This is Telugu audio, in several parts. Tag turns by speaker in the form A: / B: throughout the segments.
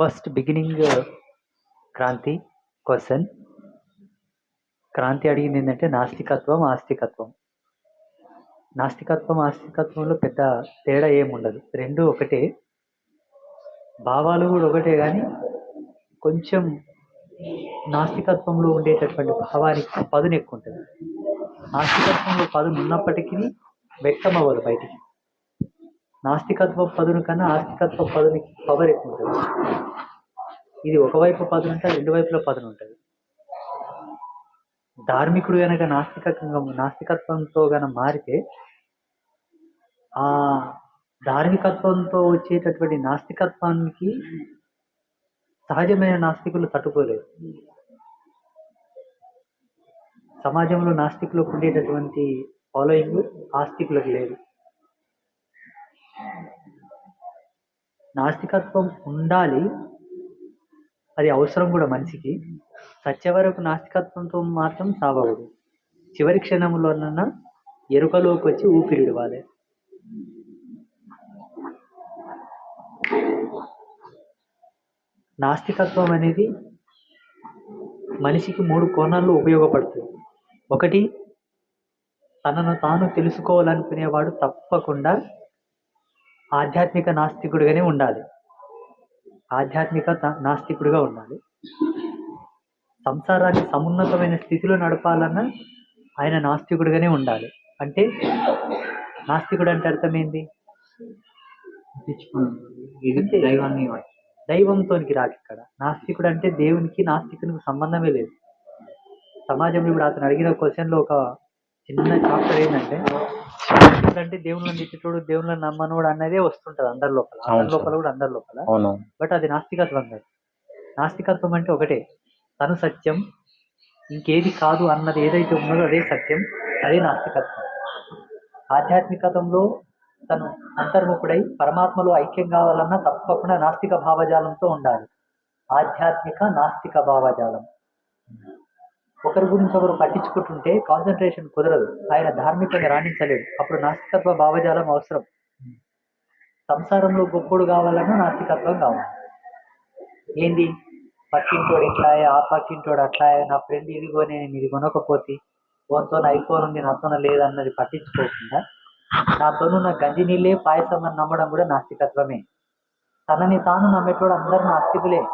A: First beginning Kranti question. Kranti అడిగింది ఏంటంటే నాస్తికత్వం ఆస్తికత్వం. నాస్తికత్వం ఆస్తికత్వంలో పెద్ద తేడా ఏముండదు. రెండు ఒకటే. భావాలు కూడా ఒకటే కానీ కొంచెం నాస్తికత్వంలో ఉండేటటువంటి భావానికి పదును ఎక్కువ ఉంటుంది నాస్తికత్వంలో పదును ఉన్నప్పటికీ వ్యక్తం అవ్వదు బయటికి. నాస్తికత్వ పదును కన్నా ఆస్తికత్వ పదునికి పవర్ ఎక్కువ ఉంటుంది ఇది ఒకవైపు పదును ఉంటే రెండు వైపుల పదును ఉంటుంది ధార్మికుడు కనుక నాస్తికంగా నాస్తికత్వంతో గన మారితే ఆ ధార్మికత్వంతో వచ్చేటటువంటి నాస్తికత్వానికి సహజమైన నాస్తికులు తట్టుకోలేరు. సమాజంలో నాస్తికులకు ఉండేటటువంటి ఫాలోయింగ్ ఆస్తికులకు లేదు. నాస్తికత్వం ఉండాలి. అది అవసరం కూడా మనిషికి. సత్య వరకు నాస్తికత్వంతో మాత్రం సాగకూడదు. చివరి క్షణంలోనన్నా ఎరుకలోకి వచ్చి ఊపిరి ఇవ్వాలి నాస్తికత్వం అనేది మనిషికి మూడు కోణాల్లో ఉపయోగపడుతుంది. ఒకటి తనను తాను తెలుసుకోవాలనుకునేవాడు తప్పకుండా ఆధ్యాత్మిక నాస్తికుడిగానే ఉండాలి. ఆధ్యాత్మిక నాస్తికుడిగా ఉండాలి. సంసారాన్ని సమున్నతమైన స్థితిలో నడపాలన్నా ఆయన నాస్తికుడిగానే ఉండాలి. అంటే నాస్తికుడు అంటే అర్థం ఏంది
B: ఇది దైవాన్ని
A: దైవంతోనికి రాక ఇక్కడ. నాస్తికుడు అంటే దేవునికి నాస్తికునికి సంబంధమే లేదు. సమాజంలో ఇప్పుడు అతను అడిగిన క్వశ్చన్లో ఒక చిన్న చాప్టర్ ఏంటంటే అంటే దేవుళ్ళని తిట్టేటోడు దేవుళ్ళని నమ్మనోడు అన్నదే వస్తుంటది అందరి లోపల. అందరి. లోపల కూడా అందరి లోపల. బట్ అది నాస్తికత్వం కాదు. నాస్తికత్వం అంటే ఒకటే తను సత్యం ఇంకేది కాదు అన్నది ఏదైతే ఉన్నదో అదే సత్యం అదే నాస్తికత్వం. ఆధ్యాత్మికతంలో తను అంతర్ముఖుడై పరమాత్మలో ఐక్యం కావాలన్నా తప్పకుండా నాస్తిక భావజాలంతో ఉండాలి. ఆధ్యాత్మిక నాస్తిక భావజాలం. ఒకరి గురించి ఒకరు పట్టించుకుంటుంటే కాన్సన్ట్రేషన్ కుదరదు. ఆయన ధార్మికంగా రాణించలేడు. అప్పుడు నాస్తికత్వ భావజాలం అవసరం. సంసారంలో గొప్పడు కావాలన్నా నాస్తికత్వం కావాలి. ఏంది? పక్కింటోడు ఇట్లా ఆ పక్కింటోడు అట్లా నా ఫ్రెండ్ ఇదిగో నేను ఇది కొనకపోతే ఫోన్తో ఐఫోన్ ఉంది నాతో లేదన్నది పట్టించుకోకుండా నాతోనున్న గంజి నీళ్ళే పాయసం అని నమ్మడం కూడా నాస్తికత్వమే. తనని తాను నమ్మేటోడు అందరు నాస్తికులే.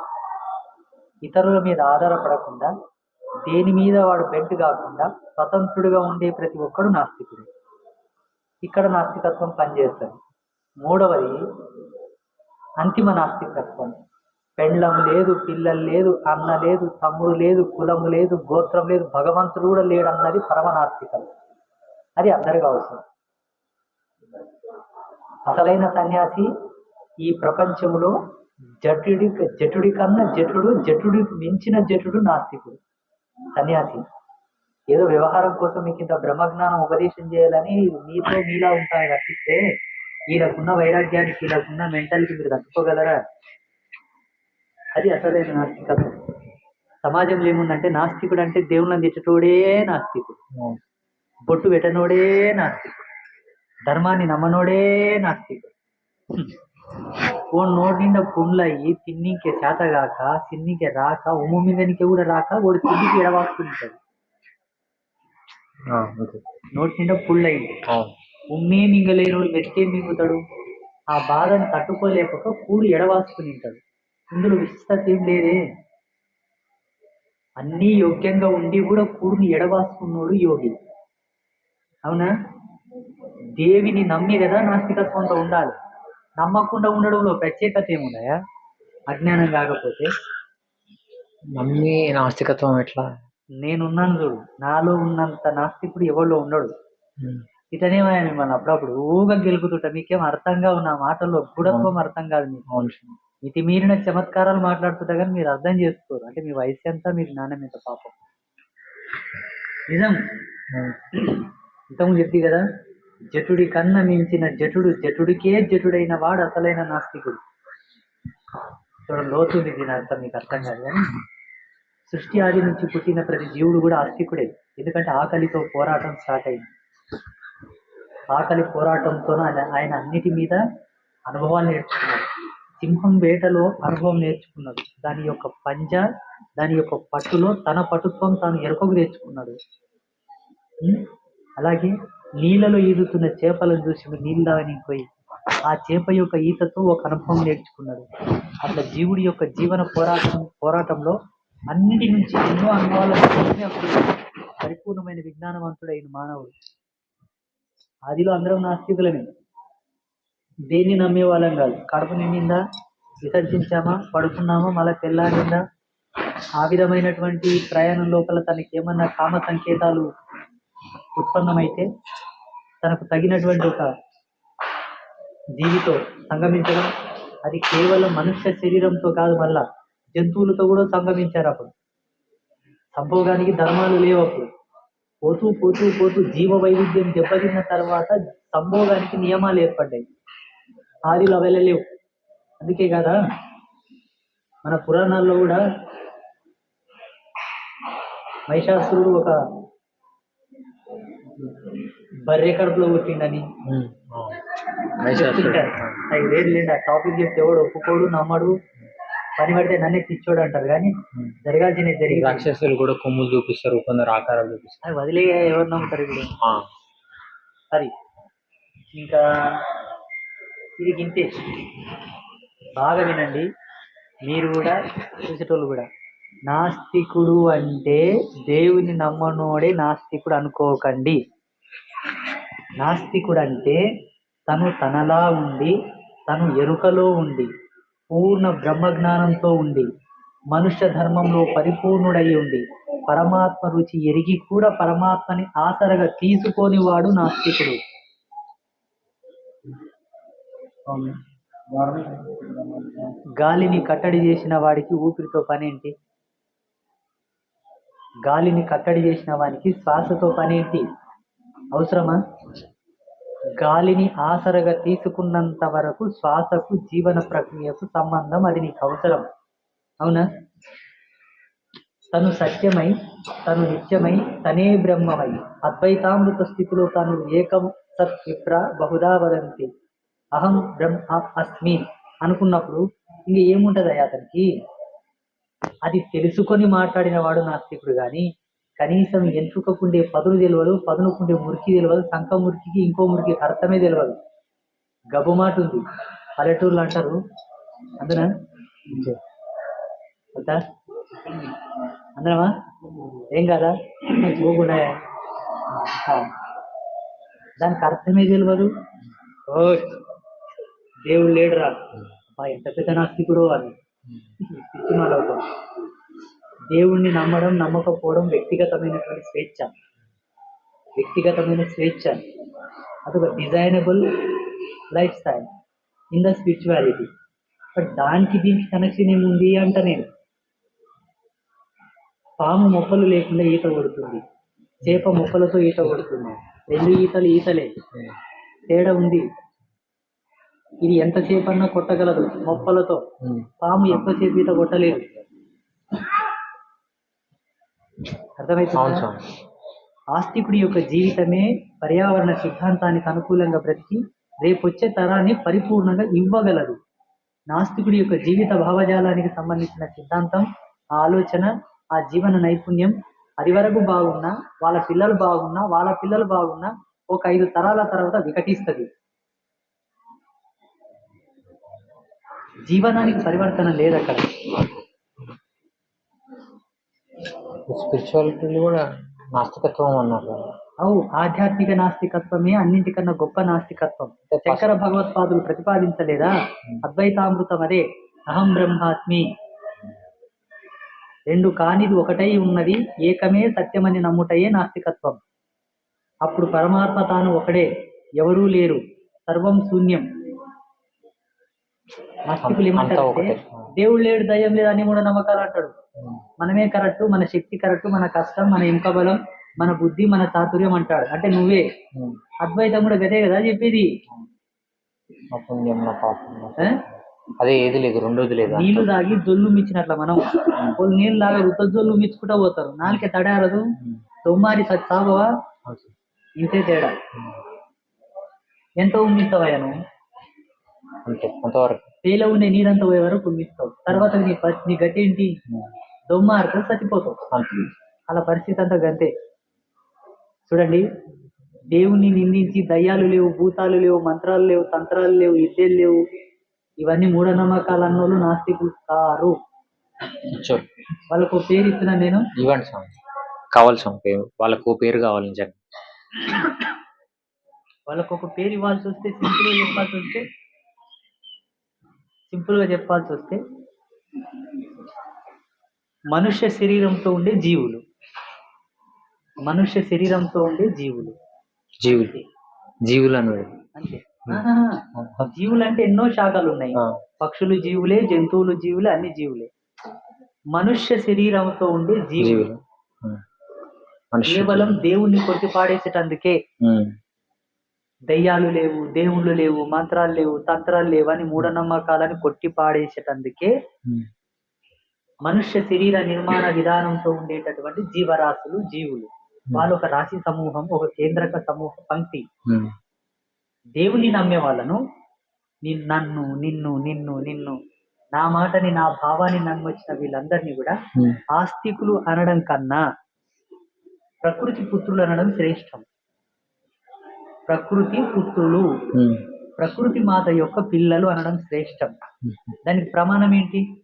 A: ఇతరుల మీద ఆధారపడకుండా దేని మీద వాడు బెంట్ కాకుండా స్వతంత్రుడిగా ఉండే ప్రతి ఒక్కడు నాస్తికుడు. ఇక్కడ నాస్తికత్వం పనిచేస్తుంది. మూడవది అంతిమ నాస్తికత్వం. పెండ్లం లేదు పిల్లలు లేదు అన్న లేదు తమ్ముడు లేదు కులం లేదు గోత్రం లేదు భగవంతుడు కూడా లేడు అన్నది పరమనాస్తికం అది అందరికీ అవసరం. అసలైన సన్యాసి ఈ ప్రపంచంలో జటుడి జటుడి కన్నా జటుడు జటుడికి మించిన జటుడు నాస్తికుడు. సన్యాసి. ఏదో వ్యవహారం కోసం మీకు ఇంత బ్రహ్మజ్ఞానం ఉపదేశం చేయాలని మీతో మీలా ఉంటాయి తప్పిస్తే ఈయనకున్న వైరాగ్యానికి ఈయనకున్న మెంటల్కి మీరు తట్టుకోగలరా? అది అసలైన నాస్తికత్వం సమాజంలో ఏముందంటే నాస్తికుడు అంటే దేవుళ్ళని తిట్టటోడే నాస్తికుడు. బొట్టు పెట్టనోడే నాస్తికుడు. ధర్మాన్ని నమ్మనోడే నాస్తికుడు. ఓ నోటి నిండా పుండ్లయ్యి తిన్నికే చేత కాక తిన్నికే రాక ఉమ్ము మీదనికి కూడా రాక వాడు తిన్నికి ఎడవాసుకుంటాడు నోటి నిండా పుల్లయ్యి.
B: అవును.
A: ఉమ్మే మింగలేనోడు వెతికే మింగుతాడు. ఆ బాధను తట్టుకోలేక కూడు ఎడవాసుకుని ఉంటాడు ఇందులో విశిష్టత ఏం లేదే. అన్నీ యోగ్యంగా ఉండి కూడా కూడుని ఎడవాసుకున్నోడు యోగి. అవునా? దేవిని నమ్మి కదా నాస్తికత్వంతో ఉండాలి. నమ్మకుండా ఉండడంలో ప్రత్యేకత ఏమున్నాయా అజ్ఞానం కాకపోతే.
B: నమ్మి నాస్తికత్వం ఎట్లా?
A: నేనున్నాను చూడు. నాలో ఉన్నంత నాస్తికుడు ఎవరిలో ఉండడు. ఇతనేమయ్యా మిమ్మల్ని అప్పుడప్పుడు ఊగా గెలుపుతుంటా. మీకేం అర్థంగా ఉన్న మాటల్లో గుడత్వం అర్థం కాదు మీకు. మితి మీరిన చమత్కారాలు మాట్లాడుతుంటా కానీ మీరు అర్థం చేసుకోరు. అంటే మీ వయసు ఎంత మీరు జ్ఞానం ఎంత పాపం. నిజం. ఇంతకుముందు చెప్తి కదా? జటుడి కన్న మించిన జటుడు జటుడికే జటుడైన వాడు అసలైన నాస్తికుడు. చూడ లోతుంది దీని అర్థం మీకు అర్థం కాదు కానీ సృష్టి ఆది నుంచి పుట్టిన ప్రతి జీవుడు కూడా ఆస్తికుడే. ఎందుకంటే ఆకలితో పోరాటం స్టార్ట్ అయింది. ఆకలి పోరాటంతో ఆయన అన్నిటి మీద అనుభవాలు నేర్చుకున్నాడు. సింహం వేటలో అనుభవం నేర్చుకున్నాడు. దాని యొక్క పంజ దాని యొక్క పట్టులో తన పటుత్వం తాను ఎరుకకు తెచ్చుకున్నాడు. అలాగే నీళ్ళలో ఈదుతున్న చేపలను చూసి నీళ్ళని పోయి ఆ చేప యొక్క ఈతతో ఒక అనుభవం నేర్చుకున్నాడు. అట్లా జీవుడి యొక్క జీవన పోరాటం పోరాటంలో అన్నిటి నుంచి ఎన్నో అనుభవాలు పరిపూర్ణమైన విజ్ఞానవంతుడైన మానవుడు. ఆదిలో అందరం నాస్తికులమే. దేన్ని నమ్మే వాళ్ళం కాదు. కడుపు నిండిందా? విసర్జించామా? పడుకున్నామా? మళ్ళీ తెల్లారిందా? ఆ విధమైనటువంటి ప్రయాణం లోపల తనకి ఏమన్నా కామ సంకేతాలు ఉత్పన్నమైతే తనకు తగినటువంటి ఒక జీవితో సంగమించడం. అది కేవలం మనుష్య శరీరంతో కాదు మళ్ళా జంతువులతో కూడా సంగమించారు అప్పుడు. సంభోగానికి ధర్మాలు లేవు అప్పుడు. పోతూ పోతూ పోతూ జీవ వైవిధ్యం దెబ్బతిన్న తర్వాత సంభోగానికి నియమాలు ఏర్పడ్డాయి. ఆదిలో వెళ్ళలేవు అందుకే కదా మన పురాణాల్లో కూడా మహిషాసురుడు ఒక బర్రె కడుపులో పుట్టిండని. నాకు లేదు లేండి ఆ టాపిక్ చెప్తే ఎవడు ఒప్పుకోడు నమ్మడు. పని పడితే నన్నే పిచ్చోడు అంటారు కానీ. జరగాల్సిన జరిగి
B: రాక్షసులు కూడా కొమ్ములు చూపిస్తారు కొందరు ఆకారాలు చూపిస్తారు.
A: వదిలే ఎవరు నమ్ముతారు ఇప్పుడు అది ఇంకా ఇది గింతే బాగా వినండి. మీరు కూడా చూసేటోళ్ళు కూడా. నాస్తికుడు అంటే దేవుని నమ్మనోడే నాస్తికుడు అనుకోకండి. నాస్తికుడు అంటే తను తనలా ఉండి తను ఎరుకలో ఉండి పూర్ణ బ్రహ్మజ్ఞానంతో ఉండి మనుష్య ధర్మంలో పరిపూర్ణుడై ఉండి పరమాత్మ రుచి ఎరిగి కూడా పరమాత్మని ఆసరగా తీసుకొని వాడు నాస్తికుడు గాలిని కట్టడి చేసిన వాడికి ఊపిరితో పనేంటి గాలిని కట్టడి చేసిన వానికి శ్వాసతో పనేంటి? అవసరమా? గాలిని ఆసరగా తీసుకున్నంత వరకు శ్వాసకు జీవన ప్రక్రియకు సంబంధం అది నీకు అవసరం. అవునా? తను సత్యమై తను నిత్యమై తనే బ్రహ్మమై అద్వైతామృత స్థితిలో తను ఏకం సత్ విప్ర బహుదా వదంతి. అహం బ్రహ్మ అస్మి అనుకున్నప్పుడు ఇంక ఏముంటది అతనికి? అది తెలుసుకొని మాట్లాడిన వాడు నాస్తికుడు గాని కనీసం ఎంచుకకుండే పదును తెలియదు పదునుకుండే మురికి తెలియదు సంక మురికికి ఇంకో మురికి అర్థమే తెలియదు గబ్బు మాట ఉంది పల్లెటూర్లు అంటారు. అందునా? అందరమా ఏం కదా? పోకుండా దానికి అర్థమే తెలియదు ఓ దేవుడు లేడురా. అబ్బా ఎంత పెద్ద నాస్తికుడు అని. పిచ్చి అవుతాం దేవుణ్ణి నమ్మడం నమ్మకపోవడం వ్యక్తిగతమైనటువంటి స్వేచ్ఛ. వ్యక్తిగతమైన స్వేచ్ఛ. అదొక designable lifestyle. In the spirituality. But దానికి దీనికి కనెక్షన్ ఏముంది అంట నేను. పాము మొక్కలు లేకుండా ఈత కొడుతుంది. చేప మొక్కలతో ఈత కొడుతుంది. రెండు ఈతలు ఈతలే. తేడా ఉంది. ఇది ఎంతసేపు అన్నా కొట్టగలదు మొప్పలతో. పాము ఎక్కువసేపు ఈత కొట్టలేదు.
B: స్వామి
A: ఆస్తికుడి యొక్క జీవితమే పర్యావరణ సిద్ధాంతానికి అనుకూలంగా బ్రతికి రేపొచ్చే తరాన్ని పరిపూర్ణంగా ఇవ్వగలదు. నాస్తికుడి యొక్క జీవిత భావజాలానికి సంబంధించిన సిద్ధాంతం ఆ ఆలోచన ఆ జీవన నైపుణ్యం అది వరకు బాగున్నా వాళ్ళ పిల్లలు బాగున్నా వాళ్ళ పిల్లలు బాగున్నా ఒక ఐదు తరాల తర్వాత వికటిస్తుంది. జీవనానికి పరివర్తన లేదు అక్కడ
B: స్పిరిచువాలిటీ కూడా నాస్తికత్వం అన్నారు.
A: అవు ఆధ్యాత్మిక నాస్తికత్వమే అన్నింటికన్నా గొప్ప నాస్తికత్వం. శంకర భగవత్పాదులు ప్రతిపాదించలేదా? అద్వైతామృతం అదే అహం బ్రహ్మాస్మి రెండు కానిది ఒకటై ఉన్నది ఏకమే సత్యమని నమ్ముటయే నాస్తికత్వం. అప్పుడు పరమాత్మ తాను ఒకడే ఎవరూ లేరు. సర్వం శూన్యం. దేవుడు లేడు దయ్యం లేదు అని మూఢ నమ్మకాలు అంటాడు. మనమే కరెక్ట్ మన శక్తి కరెక్ట్ మన కష్టం మన ఇంక బలం మన బుద్ధి మన చాతుర్యం అంటాడు. అంటే నువ్వే. అద్వైతం కూడా గదే కదా చెప్పేది?
B: అదే ఏది లేదు రెండోది లేదు
A: నీళ్ళు తాగి జొల్లు మిచ్చినట్ల మనం. వాళ్ళు నీళ్ళు తాగా రుత జొల్లు మిచ్చుకుంటా పోతారు. నాలుకే తడారదు. తొమ్మారి
B: అవును.
A: ఇంతే తేడా. ఎంత ఉమ్మిస్తావయ్యా నువ్వు?
B: అంతే అంతవరకు
A: పేలో ఉండే నీరంతా పోయే వరకు కుమ్మిస్తావు తర్వాత నీ ప- నీ గతి ఏంటి? దొమ్మ ఆడితే చచ్చిపోతావు.
B: అంతే.
A: అలా పరిస్థితి అంతా గంతే. చూడండి దేవుణ్ణి నిందించి దయ్యాలు లేవు భూతాలు లేవు మంత్రాలు లేవు తంత్రాలు లేవు విద్యలు లేవు. ఇవన్నీ మూఢనమ్మకాలు అన్నోళ్ళు నాస్తికులు కారు
B: చూడు
A: వాళ్ళకు పేరు ఇస్తున్నా నేను?
B: ఇవ్వండి స్వామి. కావాలి స్వామి పేరు. వాళ్ళకు పేరు కావాలి నిజంగా.
A: వాళ్ళకు ఒక పేరు ఇవ్వాల్సి వస్తే సింపుల్ చెప్పాల్సి వస్తే సింపుల్గా చెప్పాల్సి వస్తే మనుష్య శరీరంతో ఉండే జీవులు. మనుష్య శరీరంతో ఉండే జీవులు.
B: జీవులు. జీవులు
A: అంతే. ఆహా. జీవులు అంటే ఎన్నో శాఖలు ఉన్నాయి. పక్షులు జీవులే జంతువులు జీవులే అన్ని జీవులే. మనుష్య శరీరంతో ఉండే జీవులు. కేవలం దేవుణ్ణి కొట్టి పాడేసేటందుకే
B: ఉమ్,
A: దయ్యాలు లేవు దేవుళ్ళు లేవు మంత్రాలు లేవు తంత్రాలు లేవు అని మూఢనమ్మకాలని కొట్టి పాడేసేటందుకే మనుష్య శరీర నిర్మాణ విధానంతో ఉండేటటువంటి జీవరాశులు జీవులు. వాళ్ళు ఒక రాశి సమూహం ఒక కేంద్రక సమూహ పంక్తి. దేవుని నమ్మే వాళ్ళను నన్ను నిన్ను నిన్ను నిన్ను నా మాటని నా భావాన్ని నమ్మొచ్చిన వీళ్ళందరినీ కూడా ఆస్తికులు అనడం కన్నా ప్రకృతి పుత్రులు అనడం శ్రేష్టం. ప్రకృతి పుత్రులు. ప్రకృతి మాత యొక్క పిల్లలు అనడం శ్రేష్టం. దానికి ప్రమాణం ఏంటి?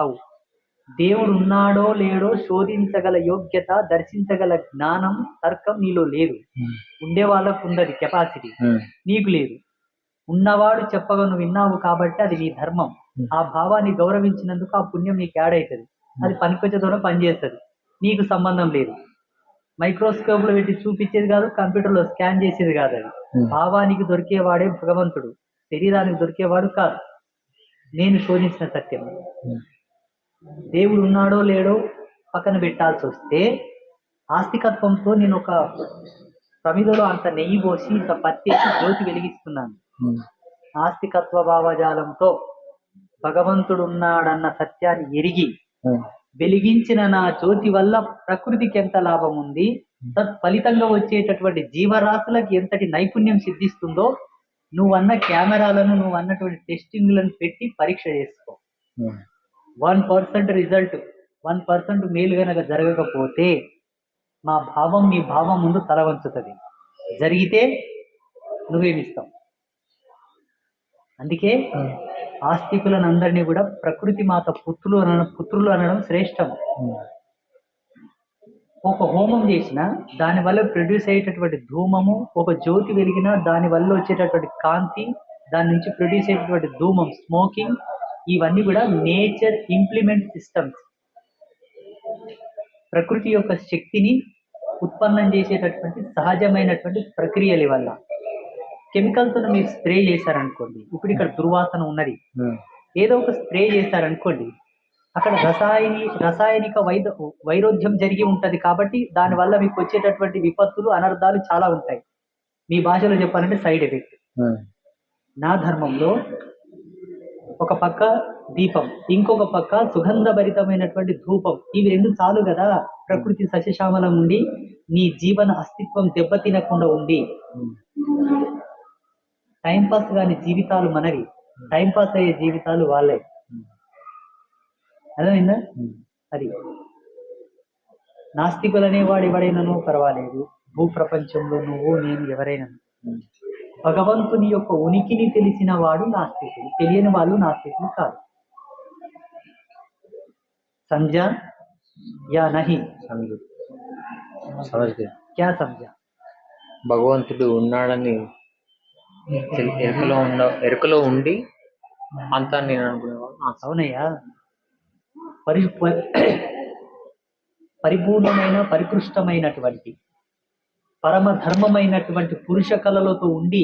A: అవు. దేవుడు ఉన్నాడో లేడో శోధించగల యోగ్యత దర్శించగల జ్ఞానం తర్కం నీలో లేదు. ఉండే వాళ్ళకు ఉన్నది కెపాసిటీ నీకు లేదు. ఉన్నవాడు చెప్పగా నువ్వు విన్నావు కాబట్టి అది నీ ధర్మం. ఆ భావాన్ని గౌరవించినందుకు ఆ పుణ్యం నీకు యాడ్ అవుతుంది. అది పనికొచ్చేతోనే పనిచేస్తుంది. నీకు సంబంధం లేదు. మైక్రోస్కోప్లో పెట్టి చూపించేది కాదు కంప్యూటర్లో స్కాన్ చేసేది కాదు అది.
B: ఉమ్,
A: భావానికి దొరికేవాడే భగవంతుడు. శరీరానికి దొరికేవాడు కాదు. నేను శోధించిన సత్యం.
B: ఉమ్,
A: దేవుడు ఉన్నాడో లేడో పక్కన పెట్టాల్సి వస్తే ఆస్తికత్వంతో నేను ఒక ప్రమిదలో అంత నెయ్యి పోసి ఇంత పత్తేసి జ్యోతి వెలిగిస్తున్నాను.
B: ఉమ్,
A: ఆస్తికత్వ భావజాలంతో భగవంతుడు ఉన్నాడన్న సత్యాన్ని ఎరిగి వెలిగించిన నా జ్యోతి వల్ల ప్రకృతికి ఎంత లాభం ఉంది? తత్ ఫలితంగా వచ్చేటటువంటి జీవరాశులకు ఎంతటి నైపుణ్యం సిద్ధిస్తుందో నువ్వు అన్న కెమెరాలను నువ్వు అన్నటువంటి టెస్టింగ్లను పెట్టి పరీక్ష చేసుకో. One percent result one percent మేలు గనక జరగకపోతే మా భావం నీ భావం ముందు తల వంచుతుంది. జరిగితే నువ్వేమిస్తావు అందుకే
B: ఆస్తికులనందరినీ
A: ఆస్తికులను కూడా ప్రకృతి మాత పుత్రులు అనడం పుత్రులు అనడం శ్రేష్టం. ఒక హోమం చేసిన దానివల్ల ప్రొడ్యూస్ అయ్యేటటువంటి ధూమము ఒక జ్యోతి వెలిగిన దాని వల్ల వచ్చేటటువంటి కాంతి దాని నుంచి ప్రొడ్యూస్ అయ్యేటటువంటి ధూమం స్మోకింగ్ ఇవన్నీ కూడా నేచర్ ఇంప్లిమెంట్ సిస్టమ్స్ ప్రకృతి యొక్క శక్తిని ఉత్పన్నం చేసేటటువంటి సహజమైనటువంటి ప్రక్రియల వల్ల కెమికల్తో మీరు స్ప్రే చేశారనుకోండి ఇప్పుడు ఇక్కడ దుర్వాసన ఉన్నది. ఏదో ఒక స్ప్రే చేశారనుకోండి అక్కడ రసాయని రసాయనిక వైద వైరోధ్యం జరిగి ఉంటది కాబట్టి దాని వల్ల మీకు వచ్చేటటువంటి విపత్తులు అనర్థాలు చాలా ఉంటాయి. మీ భాషలో చెప్పాలంటే సైడ్ ఎఫెక్ట్. నా ధర్మంలో ఒక పక్క దీపం ఇంకొక పక్క సుగంధభరితమైనటువంటి ధూపం. ఇవి రెండు చాలు కదా? ప్రకృతి సస్యశ్యామలం ఉండి నీ జీవన అస్తిత్వం దెబ్బతినకుండా ఉండి. టైంపాస్ కాని జీవితాలు మనవి. టైంపాస్ అయ్యే జీవితాలు వాళ్ళే. అర్థమైందా? అది. నాస్తికులు అనేవాడు ఎవడైనానో పర్వాలేదు. భూ ప్రపంచంలో నువ్వు నేను ఎవరైనా భగవంతుని యొక్క ఉనికిని తెలిసిన వాడు నాస్తికుడు. తెలియని వాళ్ళు నాస్తికులు కాదు. సంజా యా నహి. క్యా సంజా
B: భగవంతుడు ఉన్నాడని ఎరుకలో ఉండ ఎరుకలో ఉండి అంతా నేను అనుకునేవాడు నా
A: అవునయ్యా పరి పరిపూర్ణమైన పరికృష్టమైనటువంటి పరమ ధర్మమైనటువంటి పురుష కళలతో ఉండి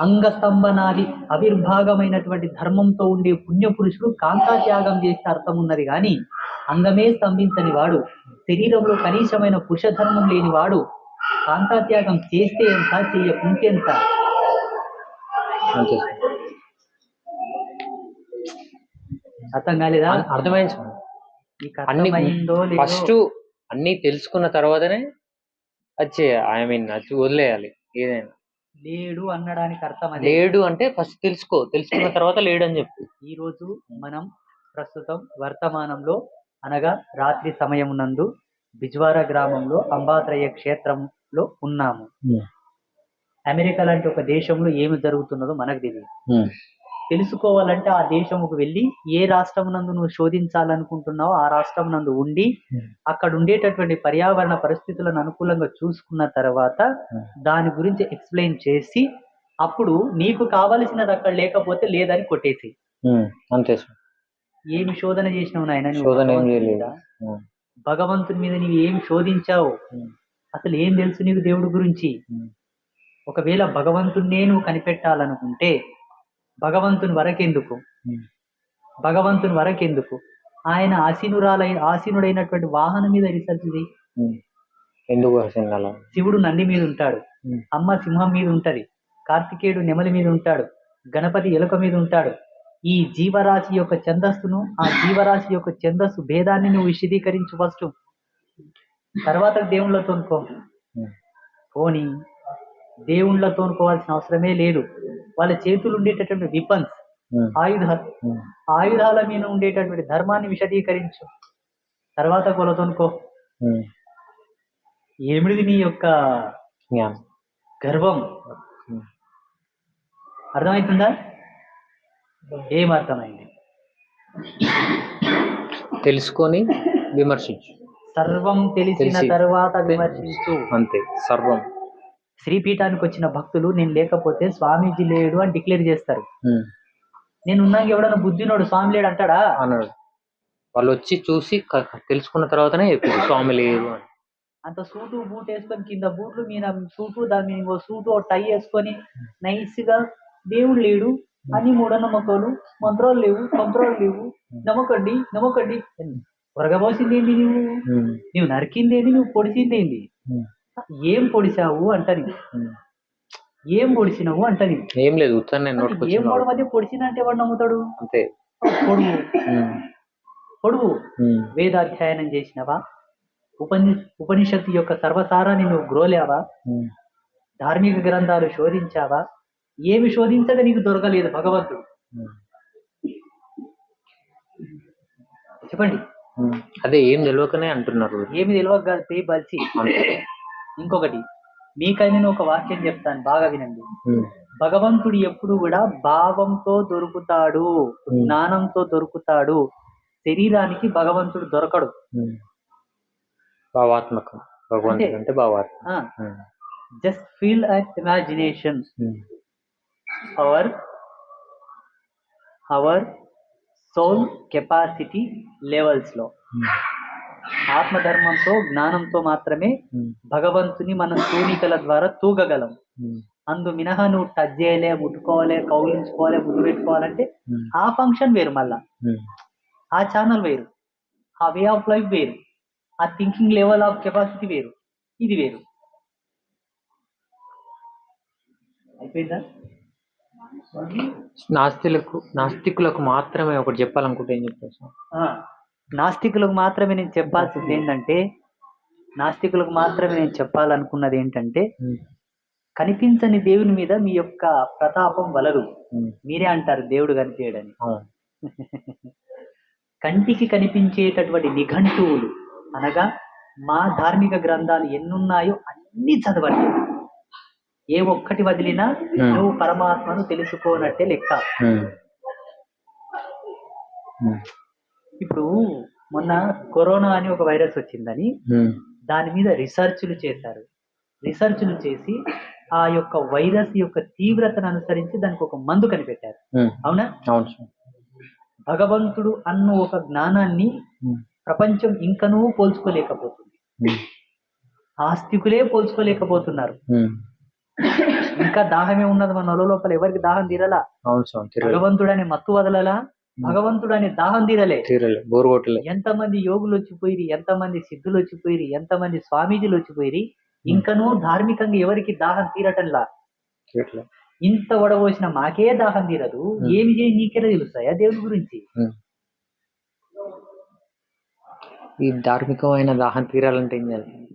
A: అంగస్తంభనాది ఆవిర్భాగమైనటువంటి ధర్మంతో ఉండే పుణ్య పురుషుడు కాంతాత్యాగం చేస్తే అర్థం ఉన్నది కానీ అంగమే స్తంభించని వాడు శరీరంలో కనీసమైన పురుష ధర్మం లేని వాడు కాంతాత్యాగం చేస్తే ఎంత చేయకుంటే ఎంత
B: అంతే
A: అర్థం కాలేదా?
B: అర్థ- అర్థమైంది. అన్ని ఫస్ట్ అన్ని తెలుసుకున్న తర్వాతనే వచ్చే ఐ మీన్ అది వదిలేయాలి ఏదైనా.
A: లేడు అనడానికి అర్థం
B: లేడు అంటే ఫస్ట్ తెలుసుకో తెలుసుకున్న తర్వాత లేడు అని చెప్పు.
A: ఈ రోజు మనం ప్రస్తుతం వర్తమానంలో అనగా రాత్రి సమయం నందు బిజ్వార గ్రామంలో అంబాత్రయ క్షేత్రంలో ఉన్నాము. అమెరికా లాంటి ఒక దేశంలో ఏమి జరుగుతున్నదో మనకు తెలియదు. తెలుసుకోవాలంటే ఆ దేశముకు వెళ్ళి ఏ రాష్ట్రం నందు నువ్వు శోధించాలనుకుంటున్నావో ఆ రాష్ట్రం నందు ఉండి. అక్కడ ఉండేటటువంటి పర్యావరణ పరిస్థితులను అనుకూలంగా చూసుకున్న తర్వాత. దాని గురించి ఎక్స్ప్లెయిన్ చేసి అప్పుడు నీకు కావలసినది అక్కడ లేకపోతే లేదని కొట్టేసి.
B: అంతే
A: ఏమి శోధన చేసినావు నాయన భగవంతుని మీద? నీవు ఏం శోధించావు? అసలు ఏం తెలుసు నీకు దేవుడి గురించి? ఒకవేళ భగవంతుణ్ణే నువ్వు కనిపెట్టాలనుకుంటే భగవంతుని వరకెందుకు? భగవంతుని వరకెందుకు? ఆయన ఆసీనురాలైన ఆసీనుడైనటువంటి వాహనం మీద రీసెర్చ్ చేయి.
B: ఎందుకు
A: శివుడు నంది మీద ఉంటాడు. అమ్మ సింహం మీద ఉంటది. కార్తికేయుడు నెమలి మీద ఉంటాడు. గణపతి ఎలుక మీద ఉంటాడు. ఈ జీవరాశి యొక్క ఛందస్సును ఆ జీవరాశి యొక్క ఛందస్సు భేదాన్ని నువ్వు విశదీకరించు ఫస్ట్ తర్వాత దేవుళ్ళతో పోని దేవుళ్ళతో అనుకోవాల్సిన అవసరమే లేదు. వాళ్ళ చేతులు ఉండేటటువంటి విపన్స్ ఆయుధాలు ఆయుధాల మీద ఉండేటటువంటి ధర్మాన్ని విశదీకరించు. తర్వాత కొలతోనుకో. ఏమిడిది నీ యొక్క గర్వం? అర్థమవుతుందా? ఏం అర్థమైంది?
B: తెలుసుకొని విమర్శించు.
A: సర్వం తెలిసిన
B: తెలిసి.
A: తర్వాత విమర్శించు.
B: అంతే. సర్వం.
A: శ్రీపీఠానికి వచ్చిన భక్తులు నేను లేకపోతే స్వామీజీ లేడు అని డిక్లేర్ చేస్తారు. నేను ఉన్నాక ఎవడన్నా బుద్ధినోడు స్వామి లేడు అంటాడా?
B: అన్నాడు వాళ్ళు వచ్చి చూసి తెలుసుకున్న తర్వాతనే చెప్పారు స్వామి లేదు అని.
A: అంత సూటు బూట్ వేసుకొని కింద బూట్లు మీద సూటు దాని మీద ఇంకో సూటు టై వేసుకొని నైస్గా దేవుడు లేడు అని మూఢనమ్మకాలు మంత్రాలు లేవు మంత్రాలు లేవు నమ్మకండి నమ్మకండి ఉరగబోసింది ఏంది నువ్వు నువ్వు నరికింది ఏంది నువ్వు పొడిచింది ఏంది
B: ఉమ్,
A: ఏం పొడిచావు అంటని
B: ఉమ్.
A: ఏం పొడిచినావు అంటని
B: ఏం లేదు ఉత్తరం నేను
A: ఏం
B: నోటుకొచ్చిన
A: పొడవు మధ్య పొడిచిన అంటే వాడు నమ్ముతాడు?
B: అంతే.
A: పొడువు. పొడువు. వేదాధ్యయనం చేసినవా? ఉపని ఉపనిషత్తు యొక్క సర్వసారాన్ని నువ్వు గ్రోలేవా? ధార్మిక గ్రంథాలు శోధించావా? ఏమి శోధించగా నీకు దొరకలేదు భగవంతుడు. చెప్పండి.
B: అదే ఏం తెలియకనే అంటున్నారు.
A: ఏమి తెలియక బలిసి.
B: అంతే.
A: ఇంకొకటి మీకై నేను ఒక వాక్యం చెప్తాను బాగా వినండి. భగవంతుడు ఎప్పుడు కూడా భావంతో దొరుకుతాడు. జ్ఞానంతో దొరుకుతాడు. శరీరానికి భగవంతుడు దొరకడు.
B: భావాత్మకం. అంటే భావాత్మ
A: just feel and imagination our our soul capacity
B: లెవెల్స్లో.
A: ఆత్మధర్మంతో జ్ఞానంతో మాత్రమే భగవంతుని మన తూనికల ద్వారా తూగగలం. అందు మినహా నువ్వు టచ్ చేయలే ముట్టుకోవాలి కౌలించుకోవాలి ముద్దు పెట్టుకోవాలంటే ఆ ఫంక్షన్ వేరు మళ్ళా. ఆ ఛానల్ వేరు. ఆ వే ఆఫ్ లైఫ్ వేరు. ఆ థింకింగ్ లెవెల్ ఆఫ్ కెపాసిటీ వేరు. ఇది వేరు. అయిపోయిందా?
B: నాస్తిలకు నాస్తికులకు మాత్రమే ఒకటి చెప్పాలనుకుంటే ఏం
A: ఆ, నాస్తికులకు మాత్రమే నేను చెప్పాల్సింది ఏంటంటే నాస్తికులకు మాత్రమే నేను చెప్పాలనుకున్నది ఏంటంటే కనిపించని దేవుని మీద మీ యొక్క ప్రతాపం వలదు.
B: ఉమ్,
A: మీరే అంటారు దేవుడు కనిపించడని కంటికి కనిపించేటటువంటి నిఘంటువులు అనగా మా ధార్మిక గ్రంథాలు ఎన్నున్నాయో అన్ని చదవండి. ఏ ఒక్కటి వదిలినా. నువ్వు పరమాత్మను తెలుసుకోనట్టే లెక్క. ఇప్పుడు మొన్న కరోనా అని ఒక వైరస్ వచ్చిందని దాని మీద రీసెర్చ్లు చేశారు. రీసెర్చ్లు చేసి ఆ యొక్క వైరస్ యొక్క తీవ్రతను అనుసరించి దానికి ఒక మందు కనిపెట్టారు. అవునా? భగవంతుడు అన్న ఒక జ్ఞానాన్ని ప్రపంచం ఇంకనూ పోల్చుకోలేకపోతుంది. ఆస్తికులే పోల్చుకోలేకపోతున్నారు. ఇంకా దాహమే ఉన్నది మన నొల లోపల. ఎవరికి దాహం తీరలా? భగవంతుడు అనే మత్తు వదలలా? భగవంతుడు అనే దాహం తీరలే.
B: కొట్టలే
A: ఎంతమంది యోగులు వచ్చిపోయిరి ఎంతమంది సిద్ధులు వచ్చిపోయిరి ఎంతమంది స్వామీజీలు వచ్చిపోయిరి ఇంకనూ ధార్మికంగా ఎవరికి దాహం తీరటంలా? ఇంత వడబోసిన మాకే దాహం తీరదు ఏమి చేయి నీకెలా తెలుస్తాయా దేవుని గురించి.
B: ఈ ధార్మికమైన దాహం తీరాలంటే ఏం చేయాలి?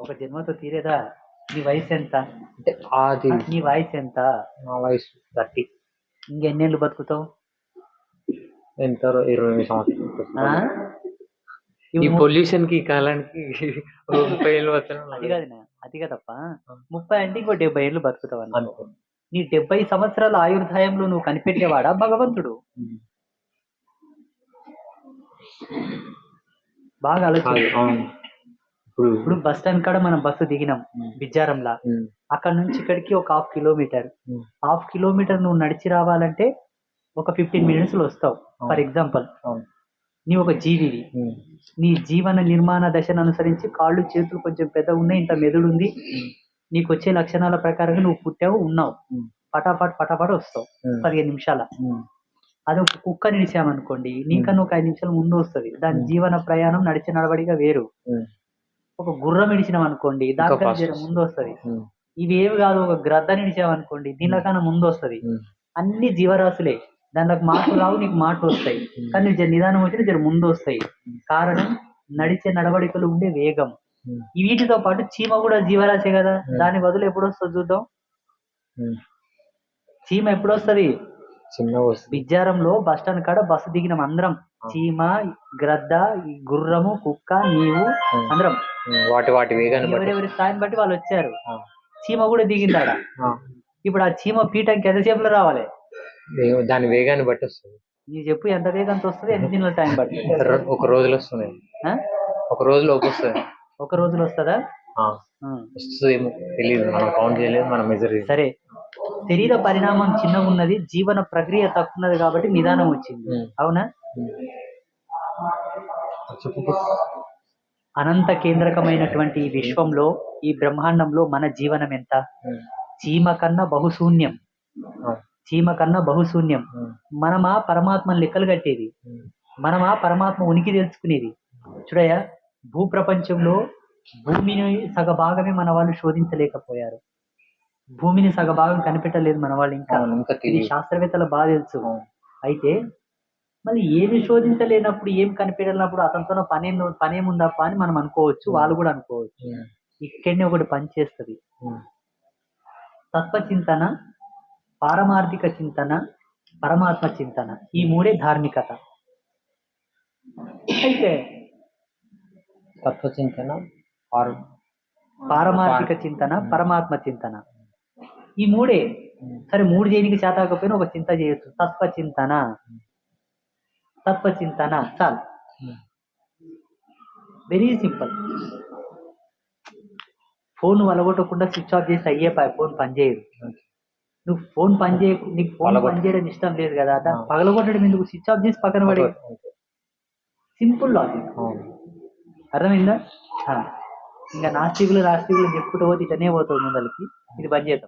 A: ఒక జన్మతో తీరేదా? నీ వయసు ఎంత?
B: అంటే
A: నీ వయసు ఎంత?
B: నా వయసు థర్టీ.
A: ఇంకెన్నేళ్ళు బతుకుతావు?
B: ఎంత? ఇరవై? సంవత్సరాలు. ఈ పొల్యూషన్కి కాలానికి ముప్పై ఏళ్ళు
A: అది కాదు నా- అది కదప్ప ముప్పై అంటే ఇంకో డెబ్బై ఏళ్ళు బతుకుతావు నీ డెబ్బై సంవత్సరాల ఆయుర్దాయంలో నువ్వు కనిపెట్టేవాడా భగవంతుడు? బాగా ఆలోచన.
B: ఇప్పుడు
A: బస్ స్టాండ్ కాడ మనం బస్సు దిగినాం. బిజ్జారంలా అక్కడ నుంచి ఇక్కడికి ఒక హాఫ్ కిలోమీటర్. హాఫ్ కిలోమీటర్ నువ్వు నడిచి రావాలంటే ఒక ఫిఫ్టీన్ మినిట్స్లో వస్తావు. For example. నీ ఒక జీవివి. నీ జీవన నిర్మాణ దశను అనుసరించి కాళ్ళు చేతులు కొంచెం పెద్ద ఉన్నాయి ఇంత మెదడు ఉంది నీకు వచ్చే లక్షణాల ప్రకారంగా నువ్వు పుట్టావు ఉన్నావు. పటాపట్ పటాపట్ వస్తావు. పదిహేను నిమిషాల. అది ఒక కుక్క నిలిచామనుకోండి నీకన్నా ఒక ఐదు నిమిషాలు ముందు వస్తుంది. దాని జీవన ప్రయాణం నడిచే నడవడిక వేరు. ఒక గుర్రం ఇడిచినాం అనుకోండి దానికన్నా. ముందు వస్తుంది. ఇవి ఏవి కాదు ఒక గ్రద్ద నిలిచామనుకోండి దీనికన్నా ముందు వస్తుంది. అన్ని జీవరాశులే. దాంట్లోకి మాటలు రావు నీకు మాటలు వస్తాయి. కానీ జర నిదానం వచ్చిన జర ముందు వస్తాయి. కారణం నడిచే నడవడికలు ఉండే వేగం. వీటితో పాటు చీమ కూడా జీవరాశే కదా. దాని బదులు ఎప్పుడు వస్తుంది చూద్దాం. చీమ ఎప్పుడు వస్తుంది? బిజ్జారంలో బస్ స్టాండ్ కాడ బస్సు దిగినాం అందరం. చీమ గ్రద్ద గుర్రము కుక్క నీవు అందరం.
B: వాటి వాటి
A: ఎవరెవరి స్థాయిని బట్టి వాళ్ళు వచ్చారు. చీమ కూడా దిగిందాడ. ఇప్పుడు ఆ చీమ పీఠంకి ఎంతసేపులో రావాలి.
B: దాని వేగాన్ని బట్టి వస్తుంది.
A: నీ చెప్పు ఎంత వేగంతో వస్తుంది ఎన్ని దినాల టైం పడుతుంది?
B: ఒక రోజులో వస్తుంది.
A: ఆ?
B: ఒక రోజులో వస్తుంది.
A: ఒక రోజులో వస్తుందా.
B: వస్తుందేమో తెలియదు మనం కౌంట్ చేయలేదు మనం మెజర్
A: సరే. శరీర పరిణామం చిన్నగా ఉన్నది జీవన ప్రక్రియ తక్కువ ఉన్నది కాబట్టి నిదానం వచ్చింది. అవునా? అనంత కేంద్రకమైనటువంటి ఈ విశ్వంలో ఈ బ్రహ్మాండంలో మన జీవనం ఎంత? చీమ కన్నా బహుశూన్యం. చీమ కన్నా బహుశూన్యం. మనమా పరమాత్మ లెక్కలు కట్టేది. మనమా పరమాత్మ ఉనికి తెలుసుకునేది. చూడయ్యా భూప్రపంచంలో భూమిని సగభాగమే మన వాళ్ళు శోధించలేకపోయారు. భూమిని సగభాగం కనిపెట్టలేదు మన వాళ్ళు ఇంకా. ఇది శాస్త్రవేత్తలు బాగా తెలుసు. అయితే మళ్ళీ ఏమి శోధించలేనప్పుడు ఏం కనిపెట్టలేనప్పుడు అతనితో పనేం పనేముందప్ప అని మనం అనుకోవచ్చు. వాళ్ళు కూడా అనుకోవచ్చు. ఇక్కడనే ఒకటి పనిచేస్తుంది. తత్వచింతన పారమార్థిక చింతన పరమాత్మ చింతన. ఈ మూడే ధార్మికత. అయితే
B: తత్వచింతన ఆరు
A: పారమార్థిక చింతన పరమాత్మ చింతన. ఈ మూడే. సరే మూడు చేయనికి చేతకపోయినా ఒక చింత చేయొచ్చు. తత్వ చింతన. తత్వ చింతన. చాలు. వెరీ సింపుల్ ఫోన్ వలగొట్టకుండా స్విచ్ ఆఫ్ చేసి అయ్యే ప- ఫోన్ పనిచేయదు. నువ్వు ఫోన్ పనిచేయ నీకు ఫోన్
B: పగలగొట్ట-
A: పనిచేయడం ఇష్టం లేదు కదా దాన్ని. పగలగొట్టడం ఎందుకు స్విచ్ ఆఫ్ చేసి పక్కన పడే. Simple logic. అర్థమైందా. ఇంకా నాస్తికులు నాస్తికులు చెప్పుకుంటూ పోతే ఇటనే పోతుంది ముందరికి ఇది పని చేద్దాం